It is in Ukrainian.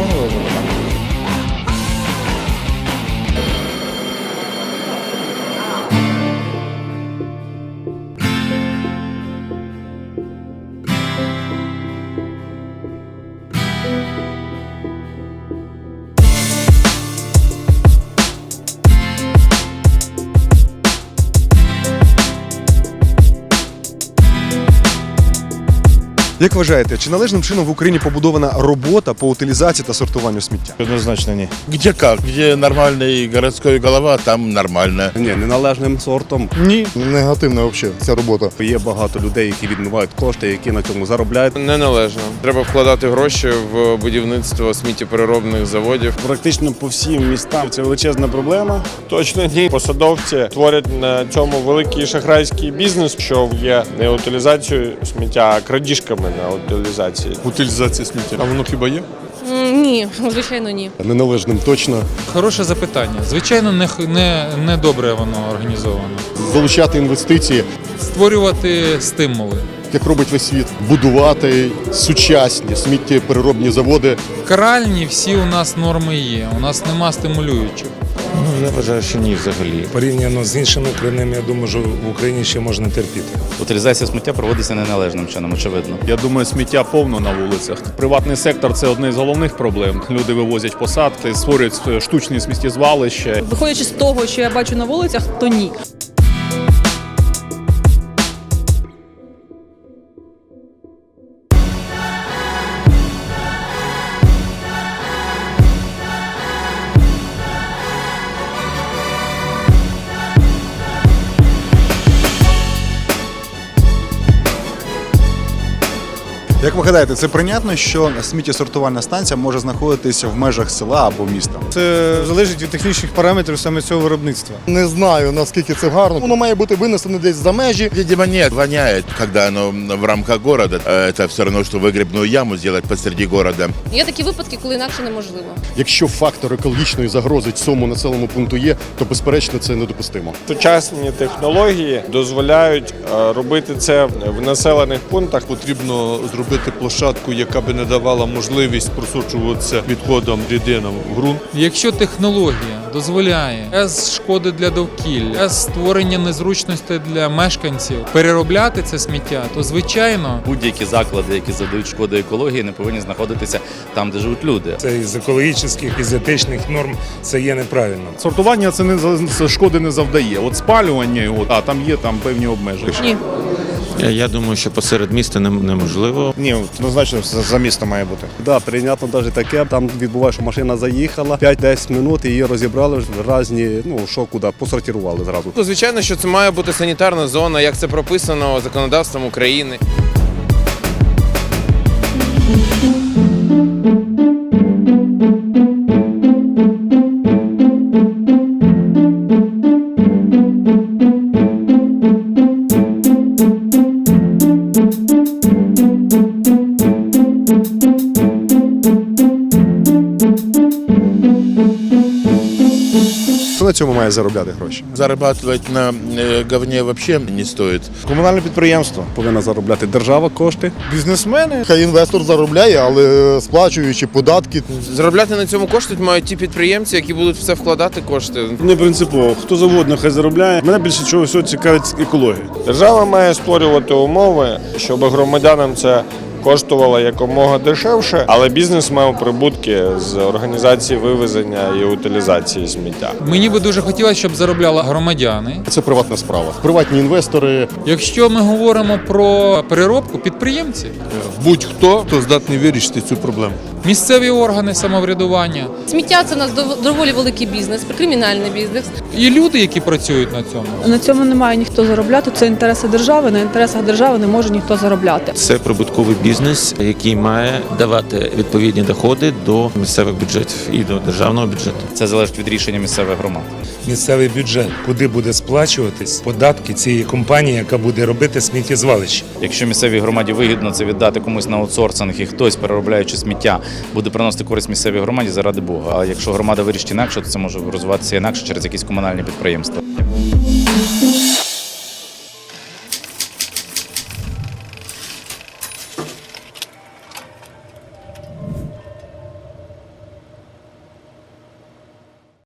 мама. Як Можна запитати? Як вважаєте, чи належним чином в Україні побудована робота по утилізації та сортуванню сміття? Однозначно ні. Где как? Где нормальный городской голова, там нормально. Ні, неналежним сортом. Ні. Негативна взагалі ця робота. Є багато людей, які відмивають кошти, які на цьому заробляють. Неналежно. Треба вкладати гроші в будівництво сміттєпереробних заводів. Практично по всім містам це величезна проблема. Точно ні. Посадовці творять на цьому великий шахрайський бізнес, що є не утилізацією сміття, а крадіжками на утилізації. Утилізація сміття. А воно хіба є? Ні, звичайно, ні. Неналежним точно. Хороше запитання. Звичайно, не, не, не добре воно організовано. Залучати інвестиції, Створювати стимули. як робить весь світ, будувати сучасні сміттєпереробні заводи. Каральні всі у нас норми є. У нас нема стимулюючих. Ну, я вважаю, що ні взагалі. Порівняно з іншими країнами, я думаю, що в Україні ще можна терпіти. Утилізація сміття проводиться неналежним чином, очевидно. Я думаю, сміття повно на вулицях. Приватний сектор це одне з головних проблем. Люди вивозять посадки, створюють штучні сміттєзвалища. Виходячи з того, що я бачу на вулицях, то ні. Як ви гадаєте, це прийнятно, що сміттєсортувальна станція може знаходитися в межах села або міста? Це залежить від технічних параметрів саме цього виробництва. Не знаю наскільки це гарно. Воно має бути винесено десь за межі. Видимо, нет, воняет, когда оно в рамках города. Э, Это все равно, что выгребную яму сделать посреди города. Є такі випадки, коли інакше неможливо. Якщо фактор екологічної загрози цьому населеному пункту є, то безперечно це недопустимо. Сучасні технології дозволяють е, робити це в населених пунктах. Потрібно зробити площадку, яка би не давала можливість просочуватися відходам рідинам в ґрунт. Якщо технологія дозволяє без шкоди для довкілля, без створення незручностей для мешканців переробляти це сміття, то звичайно Будь-які заклади, які задають шкоди екології, не повинні знаходитися там, де живуть люди. Це із екологічних, із етичних норм це є неправильно. Сортування це не за- шкоди не завдає. От спалювання його, а там є там певні обмеження. Ні. Я, я думаю, що посеред міста неможливо. Ні, однозначно за місто має бути. Да, прийнятно навіть таке. Там відбуває, що машина заїхала 5-10 минут, її розібрали в різні, ну що куди, посортували зразу. Ну, звичайно, що це має бути санітарна зона, як це прописано законодавством України. Хто на цьому має заробляти гроші? Зарабатывать на э, говне вообще не стоит. Комунальне підприємство. Повинна заробляти держава кошти. Бізнесмени Хай інвестор заробляє, але сплачуючи податки, Заробляти на цьому кошти мають ті підприємці, які будуть все вкладати кошти. Не принципово. Хто завгодно хай заробляє. Мене більше чого всього цікавить екологія. держава має створювати умови, щоб громадянам це коштувало якомога дешевше, але бізнес мав прибутки з організації вивезення і утилізації сміття. мені би дуже хотілося, щоб заробляли громадяни. це приватна справа. Приватні інвестори Якщо ми говоримо про переробку, підприємці, Будь-хто, хто здатний вирішити цю проблему. місцеві органи самоврядування Сміття це у нас доволі великий бізнес, кримінальний бізнес. і люди, які працюють на цьому. На цьому не має ніхто заробляти. Це інтереси держави. На інтересах держави не може ніхто заробляти. Це прибутковий бізнес, який має давати відповідні доходи до місцевих бюджетів і до державного бюджету. Це залежить від рішення місцевих громад. Місцевий бюджет, куди буде сплачуватись податки цієї компанії, яка буде робити сміттєзвалище. Якщо місцевій громаді вигідно це віддати комусь на аутсорсинг і хтось, переробляючи сміття, буде приносити користь місцевій громаді заради Бога. А якщо громада вирішить інакше, то це може розвиватися інакше через якісь комунальні підприємства.